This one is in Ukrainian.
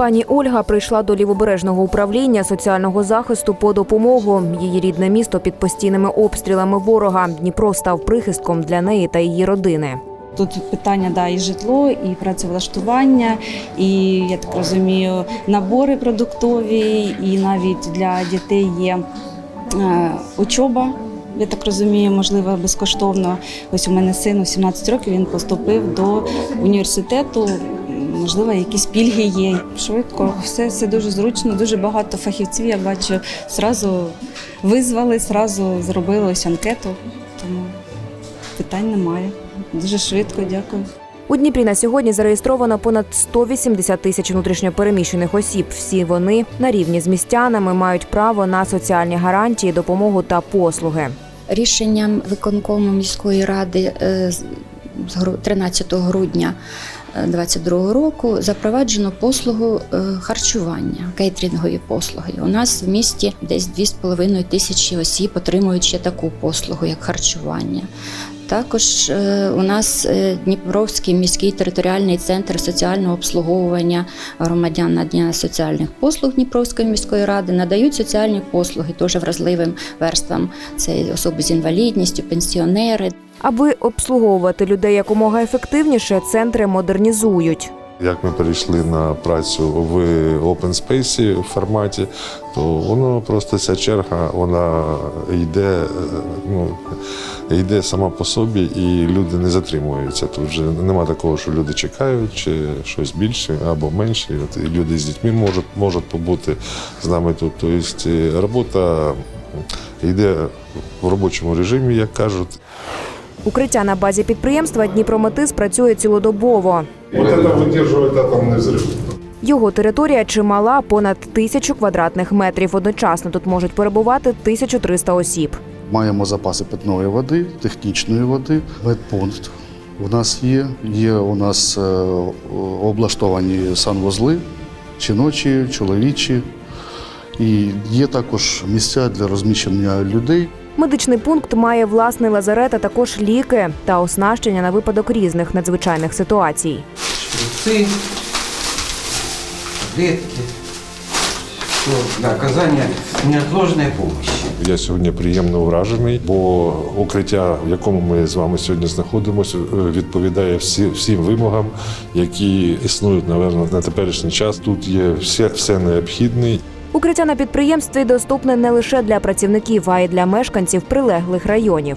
Пані Ольга прийшла до лівобережного управління соціального захисту по допомогу. Її рідне місто під постійними обстрілами ворога. Дніпро став прихистком для неї та її родини. Тут питання да, і житло, і працевлаштування, і я так розумію, набори продуктові, і навіть для дітей є е, учоба. Я так розумію, можливо, безкоштовно. Ось у мене син у 17 років він поступив до університету. Можливо, якісь пільги є. Швидко, все, все дуже зручно, дуже багато фахівців. Я бачу, зразу визвали, зразу зробили ось анкету. Тому питань немає. Дуже швидко, дякую. У Дніпрі на сьогодні зареєстровано понад 180 тисяч внутрішньопереміщених осіб. Всі вони на рівні з містянами мають право на соціальні гарантії, допомогу та послуги. Рішенням виконкому міської ради е, з з 13 грудня 2022 року запроваджено послугу е, харчування, кейтерингові послуги. У нас в місті десь 2,5 тисячі осіб отримують ще таку послугу, як харчування. Також е, у нас е, Дніпровський міський територіальний центр соціального обслуговування громадян надання соціальних послуг Дніпровської міської ради надають соціальні послуги теж вразливим верствам. Це особи з інвалідністю, пенсіонери. Аби обслуговувати людей якомога ефективніше, центри модернізують. Як ми перейшли на працю в open space форматі, то воно просто ця черга вона йде, е, ну, йде сама по собі, і люди не затримуються. Тут вже нема такого, що люди чекають, чи щось більше або менше. От, і люди з дітьми можуть, можуть побути з нами тут. Тобто е, робота йде в робочому режимі, як кажуть. Укриття на базі підприємства Дніпрометис працює цілодобово. Вот это выдерживает атомный взрыв. Його територія чимала понад тисячу квадратних метрів. Одночасно тут можуть перебувати 1300 осіб. Маємо запаси питної води, технічної води, медпункт. У нас є. Є у нас е, облаштовані санвузли, жіночі, чоловічі. І є також місця для розміщення людей. Медичний пункт має власний лазарет, а також ліки та оснащення на випадок різних надзвичайних ситуацій. шприцы, таблетки, все для оказания неотложной помощи. Я сьогодні приємно вражений, бо укриття, в якому ми з вами сьогодні знаходимося, е, відповідає всі, всім вимогам, які існують напевно, на теперішній час. Тут є все, все необхідне. Укриття на підприємстві доступне не лише для працівників, а й для мешканців прилеглих районів.